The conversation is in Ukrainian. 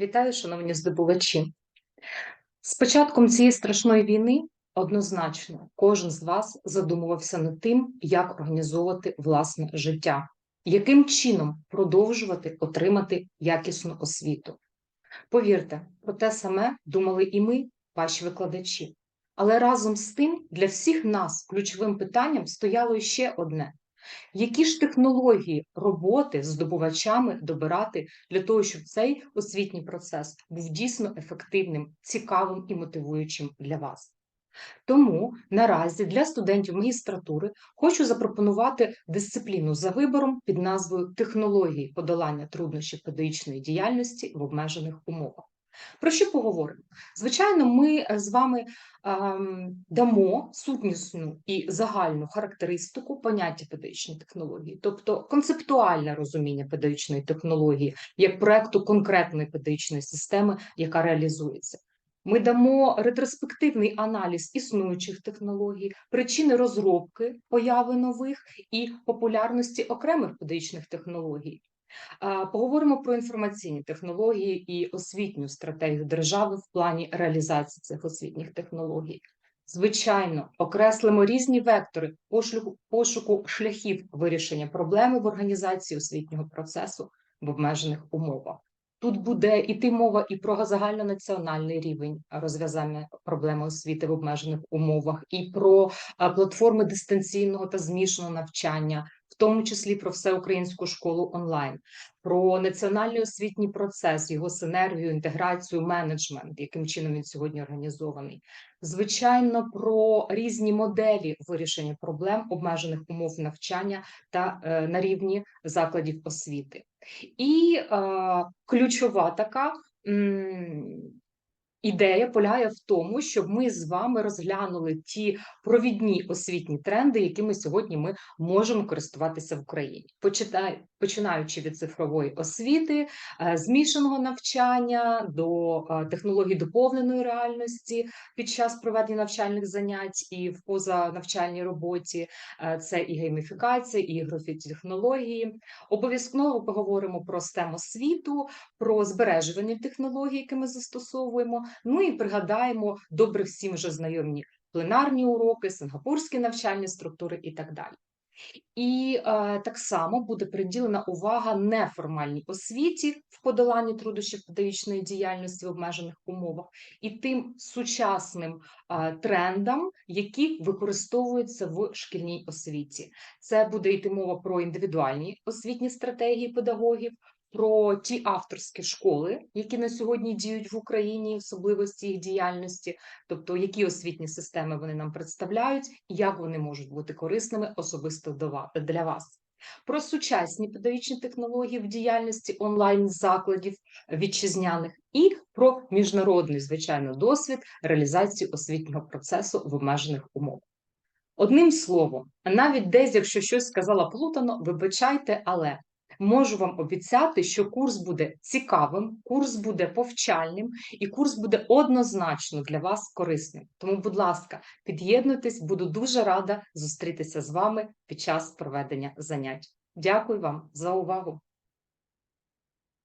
Вітаю, шановні здобувачі. З початком цієї страшної війни однозначно кожен з вас задумувався над тим, як організовувати власне життя, яким чином продовжувати отримати якісну освіту. Повірте, про те саме думали і ми, ваші викладачі. Але разом з тим для всіх нас ключовим питанням стояло ще одне: які ж технології роботи з здобувачами добирати для того, щоб цей освітній процес був дійсно ефективним, цікавим і мотивуючим для вас? Тому наразі для студентів магістратури хочу запропонувати дисципліну за вибором під назвою Технології подолання труднощів педагогічної діяльності в обмежених умовах. Про що поговоримо? Звичайно, ми е, з вами ем, дамо сутнісну і загальну характеристику поняття педагогічної технології, тобто концептуальне розуміння педагогічної технології як проекту конкретної педагогічної системи, яка реалізується. Ми дамо ретроспективний аналіз існуючих технологій, причини розробки, появи нових і популярності окремих педагогічних технологій. Поговоримо про інформаційні технології і освітню стратегію держави в плані реалізації цих освітніх технологій. Звичайно, окреслимо різні вектори пошуку, пошуку шляхів вирішення проблеми в організації освітнього процесу в обмежених умовах. Тут буде іти мова і про загальнонаціональний рівень розв'язання проблеми освіти в обмежених умовах, і про платформи дистанційного та змішаного навчання, в тому числі про всеукраїнську школу онлайн, про національний освітній процес, його синергію, інтеграцію, менеджмент, яким чином він сьогодні організований. Звичайно, про різні моделі вирішення проблем обмежених умов навчання та е, на рівні закладів освіти. І е, ключова така Ідея полягає в тому, щоб ми з вами розглянули ті провідні освітні тренди, якими сьогодні ми можемо користуватися в Україні, починаючи від цифрової освіти, е, змішаного навчання до е, технологій доповненої реальності під час проведення навчальних занять і в позанавчальній роботі, е, це і гейміфікація, і ігрові технології. Обов'язково поговоримо про STEM освіту, про збережування технологій, які ми застосовуємо. Ну і пригадаємо добре всім вже знайомі пленарні уроки, сингапурські навчальні структури і так далі. І е, так само буде приділена увага неформальній освіті в подоланні труднощів педагогічної діяльності в обмежених умовах і тим сучасним е, трендам, які використовуються в шкільній освіті. Це буде йти мова про індивідуальні освітні стратегії педагогів, про ті авторські школи, які на сьогодні діють в Україні, особливості їх діяльності, тобто які освітні системи вони нам представляють, і як вони можуть бути корисними особисто для вас. Про сучасні педагогічні технології в діяльності онлайн закладів вітчизняних і про міжнародний звичайно досвід реалізації освітнього процесу в обмежених умовах. Одним словом, навіть десь, якщо щось сказала плутано, вибачайте, але Можу вам обіцяти, що курс буде цікавим, курс буде повчальним і курс буде однозначно для вас корисним. Тому, будь ласка, під'єднуйтесь, буду дуже рада зустрітися з вами під час проведення занять. Дякую вам за увагу!